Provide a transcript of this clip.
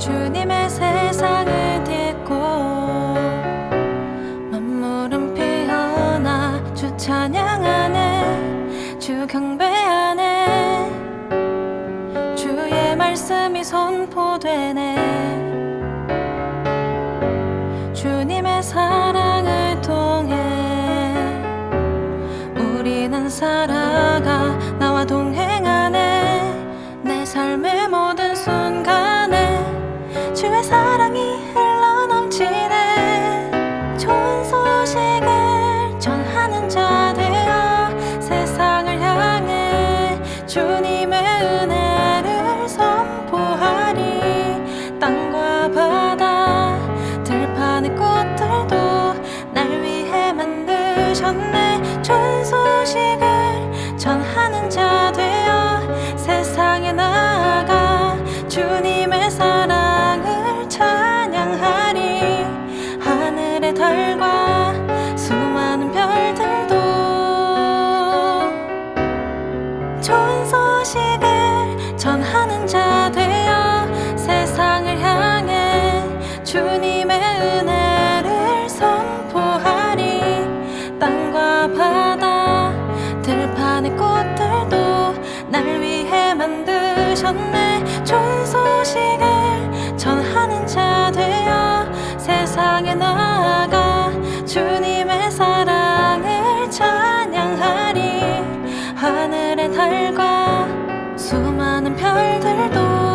주님의 세상을 딛고 만물은 피어나 주 찬양하네 주 경배하네 주의 말씀이 선포되네. 주님의 사랑을 통해 우리는 살아가 나와 동행하네. 내 삶의 모든 주님의 사랑을 찬양하리. 하늘의 달과 수많은 별들도 좋은 소식을 전하는 자 되어 세상을 향해 주님의 은혜를 선포하리. 땅과 바다 들판의 꽃들도 날 위해 만드셨네 향해 나아가 주님의 사랑을 찬양하리. 하늘의 달과 수많은 별들도